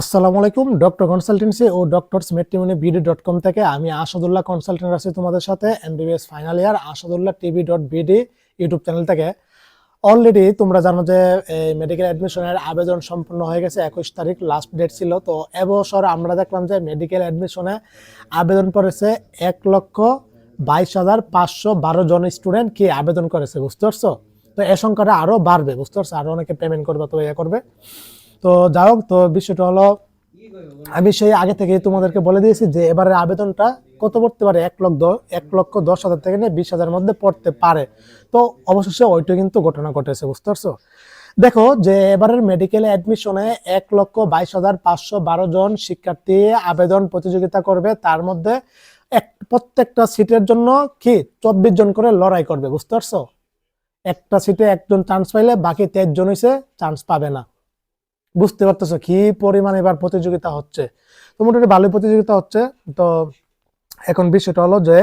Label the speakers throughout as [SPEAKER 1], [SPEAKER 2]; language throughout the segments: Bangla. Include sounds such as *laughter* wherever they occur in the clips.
[SPEAKER 1] আসসালামু আলাইকুম, ডক্টর কনসালটেন্সি ও doctor matrimony BD dot com থেকে আমি আসাদুল্লাহ কনসালটেন্ট আছি তোমাদের সাথে, MBBS final year, Asadullah TV dot BD YouTube channel থেকে। অলরেডি তোমরা জানো যে, এই মেডিকেল অ্যাডমিশনের আবেদন সম্পূর্ণ হয়ে গেছে, একুশ তারিখ লাস্ট ডেট ছিল। তো এবছর আমরা দেখলাম যে মেডিকেল অ্যাডমিশনে আবেদন করেছে এক লক্ষ বাইশ হাজার পাঁচশো বারো জন স্টুডেন্ট কি আবেদন করেছে, বুঝতে পারছ? তো এ সংখ্যাটা আরও বাড়বে, বুঝতে পারছ? আরও অনেকে পেমেন্ট করবে তো ইয়ে করবে। তো যাই হোক, তো বিষয়টা হলো, আমি সেই আগে থেকে তোমাদেরকে বলে দিয়েছি যে এবারের আবেদনটা কত পড়তে পারে? এক লক্ষ এক লক্ষ দশ হাজার থেকে নিয়ে বিশ হাজার মধ্যে পড়তে পারে। তো অবশেষে ওইটা কিন্তু ঘটনা ঘটেছে, বুঝতে পারছ? দেখো যে এবারের মেডিকেল অ্যাডমিশনে এক লক্ষ বাইশ হাজার পাঁচশো বারো জন শিক্ষার্থী আবেদন প্রতিযোগিতা করবে। তার মধ্যে এক, প্রত্যেকটা সিটের জন্য কি? চব্বিশ জন করে লড়াই করবে, বুঝতে পারছ? একটা সিটে একজন চান্স পাইলে বাকি তেইশ জন হইছে চান্স পাবে না। বুঝতে পারতেছো কি পরিমাণ এবার প্রতিযোগিতা হচ্ছে। তো মোটামুটি ভালোই প্রতিযোগিতা হচ্ছে। তো এখন বিষয়টা হলো যে,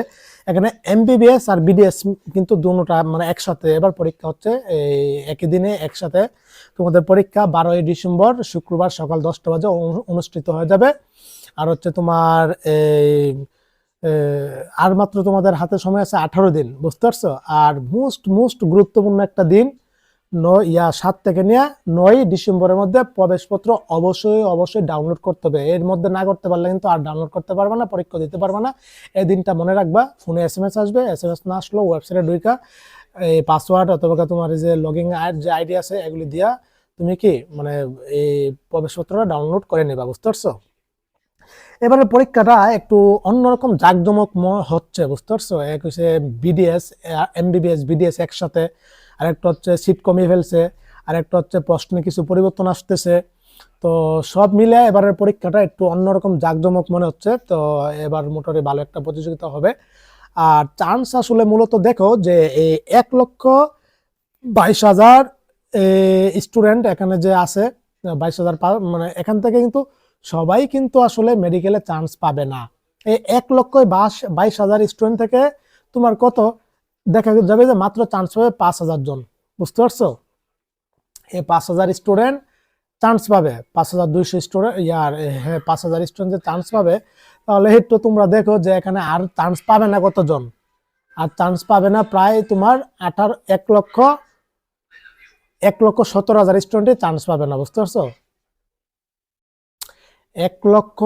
[SPEAKER 1] এখানে এমবিবিএস আর বিডিএস কিন্তু দুটোটা মানে একসাথে এবার পরীক্ষা হচ্ছে। এই একই দিনে একসাথে তোমাদের পরীক্ষা বারোই ডিসেম্বর, শুক্রবার সকাল দশটা বাজে অনু- অনুষ্ঠিত হয়ে যাবে। আর হচ্ছে তোমার এই আর মাত্র তোমাদের হাতে সময় আছে আঠারো দিন, বুঝতে পারছ? আর মোস্ট মোস্ট গুরুত্বপূর্ণ একটা দিন নয়, ইয়া সাত থেকে নিয়ে নয় ডিসেম্বরের মধ্যে প্রবেশপত্র অবশ্যই অবশ্যই ডাউনলোড করতে হবে। এর মধ্যে না করতে পারলে কিন্তু আর ডাউনলোড করতে পারবে না, পরীক্ষা দিতে পারবে না। এই দিনটা মনে রাখবা, ফোনে এস এম এস আসবে এস এম এস না আসলেও ওয়েবসাইটে ঢুকা এই পাসওয়ার্ড অথবা তোমার যে লগিং যে আইডি আছে, এগুলি দিয়া তুমি কি মানে এই প্রবেশপত্রটা ডাউনলোড করে নেবা, বুঝতে পারছ? এবারে পরীক্ষাটা একটু অন্যরকম জাঁকজমক হচ্ছে, বুঝতে পারছ? এক হচ্ছে বিডিএস এমবিবিএস বিডিএস একসাথে আরেকটা হচ্ছে সিট কমিয়ে ফেলছে, আরেকটা হচ্ছে প্রশ্নে কিছু পরিবর্তন আসতেছে। তো সব মিলে এবারের পরীক্ষাটা একটু অন্যরকম জাঁকজমক মনে হচ্ছে, তো এবার মোটামুটি ভালো একটা প্রতিযোগিতা হবে। আর চান্স আসলে মূলত দেখো যে এই এক লক্ষ বাইশ হাজার স্টুডেন্ট এখানে যে আছে, বাইশ হাজার মানে এখান থেকে কিন্তু সবাই কিন্তু আসলে মেডিকেলে চান্স পাবে না। এই এক লক্ষ বাইশ হাজার স্টুডেন্ট থেকে তোমার কত? দেখা যাবে যে মাত্র চান্স পাবে পাঁচ হাজার জন, বুঝতে পারছ? এই পাঁচ হাজার স্টুডেন্ট চান্স পাবে, পাঁচ হাজার দুইশো স্টুডেন্ট ইয়ার হ্যাঁ পাঁচ হাজার স্টুডেন্ট যে চান্স পাবে, তাহলে একটু তোমরা দেখো যে এখানে আর চান্স পাবে না কতজন? আর চান্স পাবে না প্রায় তোমার আঠারো, এক লক্ষ এক লক্ষ সত্তর হাজার স্টুডেন্টই চান্স পাবে না, বুঝতে পারছ? এক লক্ষ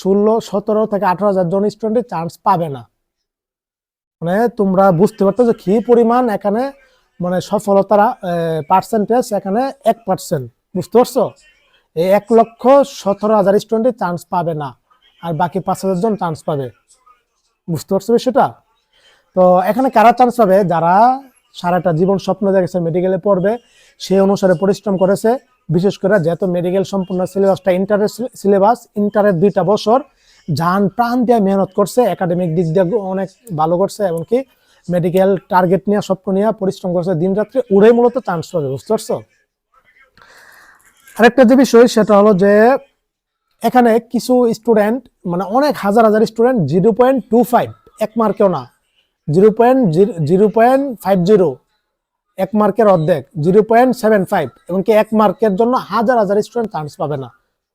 [SPEAKER 1] ষোলো, সতেরো থেকে আঠারো হাজার জন স্টুডেন্ট চান্স পাবে না। মানে তোমরা বুঝতে পারতো যে কি পরিমাণ এখানে মানে সফলতার পার্সেন্টেজ এখানে এক পার্সেন্ট বুঝতে পারছ? এই এক লক্ষ সতেরো হাজার স্টুডেন্ট চান্স পাবে না, আর বাকি পাঁচ হাজার জন চান্স পাবে, বুঝতে পারছ বিষয়টা? তো এখানে কারা চান্স পাবে? যারা সারাটা জীবন স্বপ্ন দেখেছে মেডিকেলে পড়বে, সে অনুসারে পরিশ্রম করেছে, বিশেষ করে যেহেতু মেডিকেল সম্পূর্ণ সিলেবাসটা ইন্টারের সিলেবাস ইন্টারের দুইটা বছর যান প্রাণ দিয়ে মেহনত করছে একাডেমিক দিক দিয়ে অনেক ভালো করছে, এমনকি মেডিকেল টার্গেট নিয়ে, স্বপ্ন নিয়ে পরিশ্রম করছে। দিন রাত্রে উড়ে মূলত চান্স পাবে বুঝতে পারছ? আরেকটা যে বিষয়, সেটা হলো যে এখানে কিছু স্টুডেন্ট মানে অনেক হাজার হাজার student zero point two five এক মার্কেও না, zero point zero point five zero এক মার্কের অর্ধেক, জিরো পয়েন্ট সেভেন ফাইভ এমনকি এক মার্কের জন্য হাজার হাজার স্টুডেন্ট চান্স পাবে না।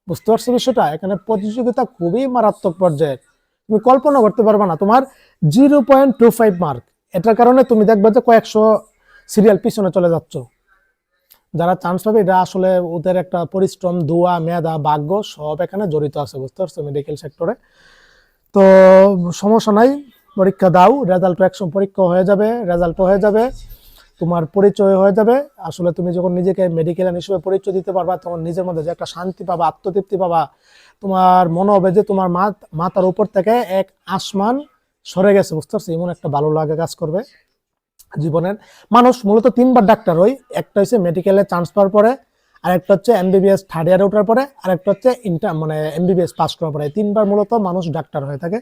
[SPEAKER 1] বুঝতে পারছ বিষয়টা? এখানে প্রতিযোগিতা খুবই মারাত্মক পর্যায়ের তুমি কল্পনা করতে পারবে না, তোমার zero point two five mark. এটার কারণে তুমি দেখবে যে কয়েকশো সিরিয়াল পিছনে চলে যাচ্ছ। যারা চান্স পাবে এটা আসলে ওদের একটা পরিশ্রম, দোয়া, মেধা, ভাগ্য সব এখানে জড়িত আছে, বুঝতে পারছ মেডিকেল সেক্টরে তো সমস্যা নাই, পরীক্ষা দাও রেজাল্ট একসময় পরীক্ষা হয়ে যাবে রেজাল্ট হয়ে যাবে। তোমার পরিচয় হয়ে যাবে। আসলে তুমি যখন নিজেকে মেডিকেল হিসেবে পরিচয় দিতে পারবা, তখন নিজের মধ্যে যে একটা শান্তি পাবা, আত্মতৃপ্তি পাবা, তোমার মনে হবে যে তোমার মা মাথার উপর থেকে এক আসমান সরে গেছে বুঝতে পারছি এমন একটা ভালো লাগে কাজ করবে জীবনের। মানুষ মূলত তিনবার ডাক্তার হই একটা হচ্ছে মেডিকেলে চান্স পাওয়ার পরে, আরেকটা হচ্ছে এমবিবিএস থার্ড ইয়ারে ওঠার পরে, আরেকটা হচ্ছে ইন্টার মানে এমবিবিএস পাস করার পরে। তিনবার মূলত মানুষ ডাক্তার হয়ে থাকে।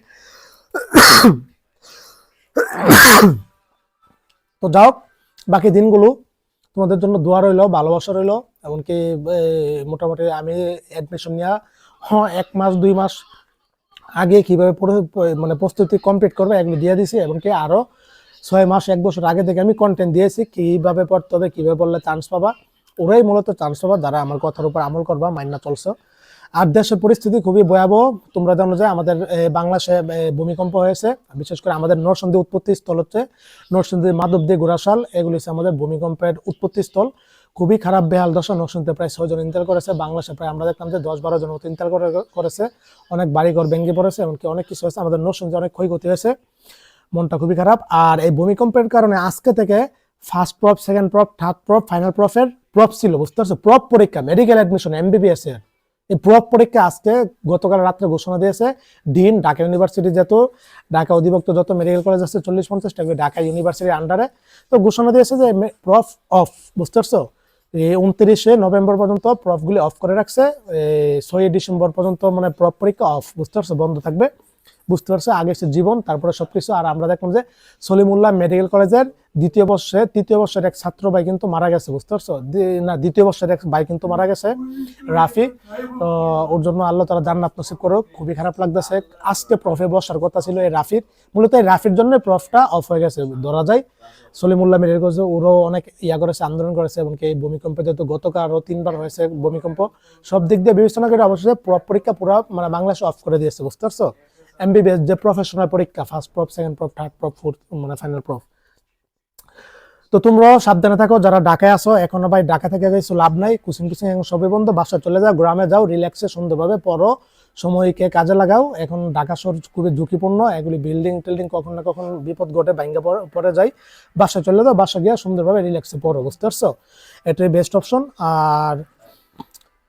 [SPEAKER 1] *coughs* তো যাও বাকি দিনগুলো তোমাদের জন্য দোয়া রইল, ভালোবাসা রইল, এমনকি মোটামুটি আমি অ্যাডমিশন নেওয়া হ্যাঁ এক মাস, দুই মাস আগে কীভাবে মানে প্রস্তুতি কমপ্লিট করবে এগুলো দিয়ে দিছি, এমনকি আরও ছয় মাস, এক বছর আগে থেকে আমি কন্টেন্ট দিয়েছি, কীভাবে পড়তে হবে, কীভাবে পড়লে চান্স পাবা, ওরাই মূলত চান্স পাবা, যারা আমার কথার উপর আমল করবা মাইনা চলছো। আর দেশের পরিস্থিতি খুবই ভয়াবহ। তোমরা জানো যে আমাদের বাংলাদেশে ভূমিকম্প হয়েছে। বিশেষ করে আমাদের নরসিংদী উৎপত্তি স্থল হচ্ছে, নরসিংদী মাধবদী গোড়াশাল। এগুলি হচ্ছে আমাদের ভূমিকম্পের উৎপত্তি স্থল খুবই খারাপ বেহাল দশা। নরসিংদীতে প্রায় ছয়জন ইন্তেল করেছে। বাংলাদেশে প্রায় আমরা দেখলাম যে দশ বারো জন মতো ইন্তেল করে- করেছে। অনেক বাড়িঘর ভেঙে পড়েছে, এমনকি অনেক কিছু হয়েছে। আমাদের নরসিংদী অনেক ক্ষয়ক্ষতি হয়েছে। মনটা খুবই খারাপ। আর এই ভূমিকম্পের কারণে আজকে থেকে first prof second prof third prof final প্রফের prof ছিল, বুঝতে পারছ? প্রপ পরীক্ষা মেডিকেল অ্যাডমিশন এমবিবিএস এর এই প্রয়োগ পরীক্ষা আজকে গতকাল রাত্রে ঘোষণা দিয়েছে। ডিন ঢাকা ইউনিভার্সিটি যত ঢাকা অধিভুক্ত যত মেডিকেল কলেজ আছে চল্লিশ পঞ্চাশটা ঢাকা ইউনিভার্সিটির আন্ডারে তো ঘোষণা দিয়েছে যে প্রফ অফ বুঝতে পারছ এই উনত্রিশে নভেম্বর পর্যন্ত প্রফগুলি অফ করে রাখছে। ছয়ই ডিসেম্বর পর্যন্ত মানে প্রফ পরীক্ষা অফ বুঝতে পারছ বন্ধ থাকবে। বুঝতে পারছ? আগে সে জীবন, তারপরে সবকিছু। আর আমরা দেখলাম যে সলিমুল্লাহ মেডিকেল কলেজের দ্বিতীয় বর্ষে, তৃতীয় বর্ষের এক ছাত্র ভাই কিন্তু মারা গেছে, বুঝতে পারছ? না, দ্বিতীয় বর্ষের এক ভাই কিন্তু মারা গেছে, রাফি। তো ওর জন্য আল্লাহ তারা জান্নাত নসিব করুক। খুবই খারাপ লাগতেছে। আজকে প্রফে বসার কথা ছিল এই রাফির। মূলত এই রাফির জন্য প্রফটা অফ হয়ে গেছে, ধরা যায়। সলিমুল্লাহ মেডিকেল কলেজে ওরও অনেক ইয়া করেছে, আন্দোলন করেছে এবং এই ভূমিকম্পে যেহেতু গতকাল আরও তিনবার হয়েছে ভূমিকম্প। সব দিক দিয়ে বিবেচনা করে অবশ্যই পরীক্ষা পুরো মানে বাংলাদেশ অফ করে দিয়েছে, বুঝতে পারছ? এমবিবিএস যে প্রফেশনাল পরীক্ষা first prof second prof third prof fourth মানে ফাইনাল প্রফ তো তোমরাও সাবধানে থাকো, যারা ঢাকায় আসো এখনও ভাই ঢাকা থেকে কিছু লাভ নাই কুচিং কুচিং এখন সবই বন্ধ বাসা চলে যাও, গ্রামে যাও রিল্যাক্সে সুন্দরভাবে পড়ো, সময়কে কাজে লাগাও। এখন ঢাকা শহর খুবই ঝুঁকিপূর্ণ, এগুলি বিল্ডিং টিল্ডিং কখন না কখন বিপদ ঘটে ভাঙ্গা পড়ে যায়। বাসা চলে যাও বাসা গিয়ে সুন্দরভাবে রিল্যাক্সে পড়ো, বুঝতে পারছ? এটাই বেস্ট অপশন আর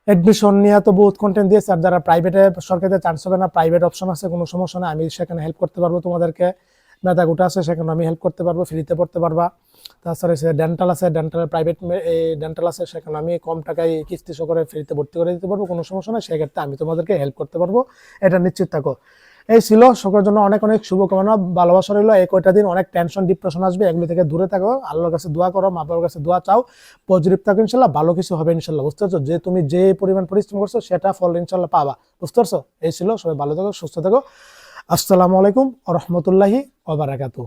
[SPEAKER 1] অ্যাডমিশন নিয়ে তো বহুত কন্টেন্ট দিয়েছে, আর যারা প্রাইভেটে সরকারিতে চান্স হবে না প্রাইভেট অপশন আছে, কোনো সমস্যা না আমি সেখানে হেল্প করতে পারব তোমাদেরকে। মেধা গোটা আছে, সেখানে আমি হেল্প করতে পারব ফ্রিতে পড়তে পারবা। তাছাড়া সে ডেন্টাল আছে ডেন্টাল প্রাইভেট ডেন্টাল আছে, সেখানে আমি কম টাকায় কিস্তি করে ফ্রিতে ভর্তি করে দিতে পারব, কোনো সমস্যা না সেক্ষেত্রে আমি তোমাদেরকে হেল্প করতে পারব। এটা নিশ্চিত থাকো। এই ছিল সকলের জন্য অনেক অনেক শুভকামনা, ভালোবাসা রইল। এই কয়টা দিন অনেক টেনশন ডিপ্রেশন আসবে, এগুলি থেকে দূরে থাকো। আল্লাহর কাছে দোয়া করো, মা বাবার কাছে দোয়া চাও। পজিটিভ থাকো ইনশাল্লাহ, ভালো কিছু হবে ইনশাল্লাহ, বুঝতে পারছ? যে তুমি যে পরিমাণ পরিশ্রম করছ, সেটা ফল ইনশাল্লাহ পাবা, বুঝতে পারছ? এই ছিল, সবাই ভালো থাকো, সুস্থ থাকো। আসসালামু আলাইকুম রহমতুল্লাহি ওবারাকাতু